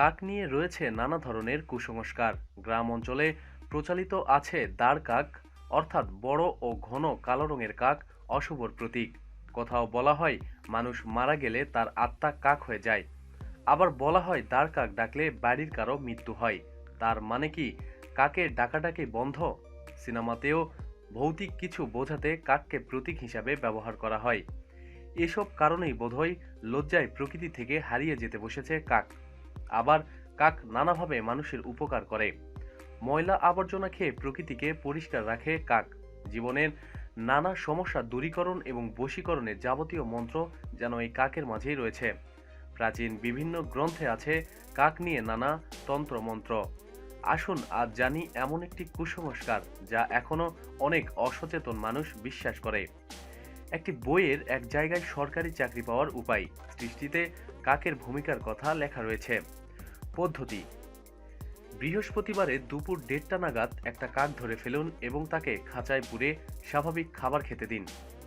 কাক নিয়ে রয়েছে নানা ধরনের কুসংস্কার। গ্রাম অঞ্চলে প্রচলিত আছে দাঁড় কাক, অর্থাৎ বড় ও ঘন কালো রঙের কাক অশুভর প্রতীক। কোথাও বলা হয়, মানুষ মারা গেলে তার আত্মা কাক হয়ে যায়। আবার বলা হয় দাঁড় কাক ডাকলে বাড়ির কারও মৃত্যু হয়। তার মানে কি, কাকের ডাকাডাকি বন্ধ? সিনেমাতেও ভৌতিক কিছু বোঝাতে কাককে প্রতীক হিসাবে ব্যবহার করা হয়। এসব কারণেই বোধহয় লজ্জায় প্রকৃতি থেকে হারিয়ে যেতে বসেছে কাক। আবার কাক নানাভাবে মানুষের উপকার করে। ময়লা আবর্জনা খেয়ে প্রকৃতিকে পরিষ্কার রাখে কাক। জীবনের নানা সমস্যা দূরীকরণ এবং বশীকরণের যাবতীয় মন্ত্র যেন এই কাকের মাঝেই রয়েছে। প্রাচীন বিভিন্ন গ্রন্থে আছে কাক নিয়ে নানা তন্ত্রমন্ত্র। আসুন আজ জানি এমন একটি কুসংস্কার যা এখনও অনেক অসচেতন মানুষ বিশ্বাস করে। একটি বইয়ের এক জায়গায় সরকারি চাকরি পাওয়ার উপায়। সৃষ্টিতে কাকের ভূমিকার কথা লেখা রয়েছে। পদ্ধতি। বৃহস্পতিবারে দুপুর দেড়টা নাগাদ একটা কাক ধরে ফেলুন এবং তাকে খাঁচায় পুরে স্বাভাবিক খাবার খেতে দিন।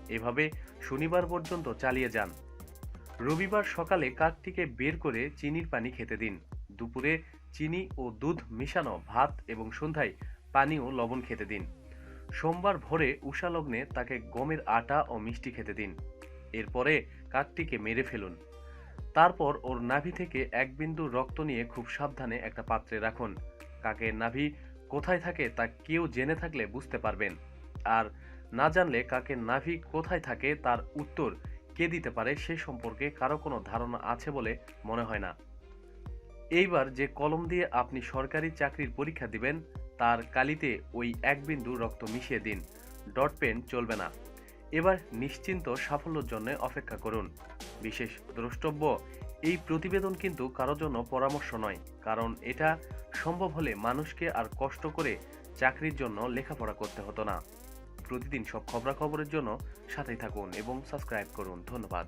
এভাবে শনিবার পর্যন্ত চালিয়ে যান। রবিবার সকালে কাকটিকে বের করে চিনির পানি খেতে দিন। দুপুরে চিনি ও দুধ মিশানো ভাত এবং সন্ধ্যায় পানি ও লবণ খেতে দিন। সোমবার ভোরে উষালগ্নে তাকে গমের আটা ও মিষ্টি খেতে দিন। এরপরে কাকটিকে মেরে ফেলুন। তারপর ওর নাভি থেকে এক বিন্দু রক্ত নিয়ে খুব সাবধানে একটা পাত্রে রাখুন। কাকের নাভি কোথায় থাকে তা কেউ জেনে থাকলে বুঝতে পারবেন। আর না জানলে কাকের নাভি কোথায় থাকে তার উত্তর কে দিতে পারে সে সম্পর্কে কারও কোনো ধারণা আছে বলে মনে হয় না। এইবার যে কলম দিয়ে আপনি সরকারি চাকরির পরীক্ষা দিবেন, তার কালিতে ওই এক বিন্দু রক্ত মিশিয়ে দিন। ডট পেন চলবে না। এবার নিশ্চিন্ত সাফল্যের জন্য অপেক্ষা করুন। বিশেষ দ্রষ্টব্য। এই প্রতিবেদন কিন্তু কারোর জন্য পরামর্শ নয়, কারণ এটা সম্ভব হলে মানুষকে আর কষ্ট করে চাকরির জন্য লেখাপড়া করতে হতো না। প্রতিদিন সব খবরাখবরের জন্য সাথেই থাকুন এবং সাবস্ক্রাইব করুন। ধন্যবাদ।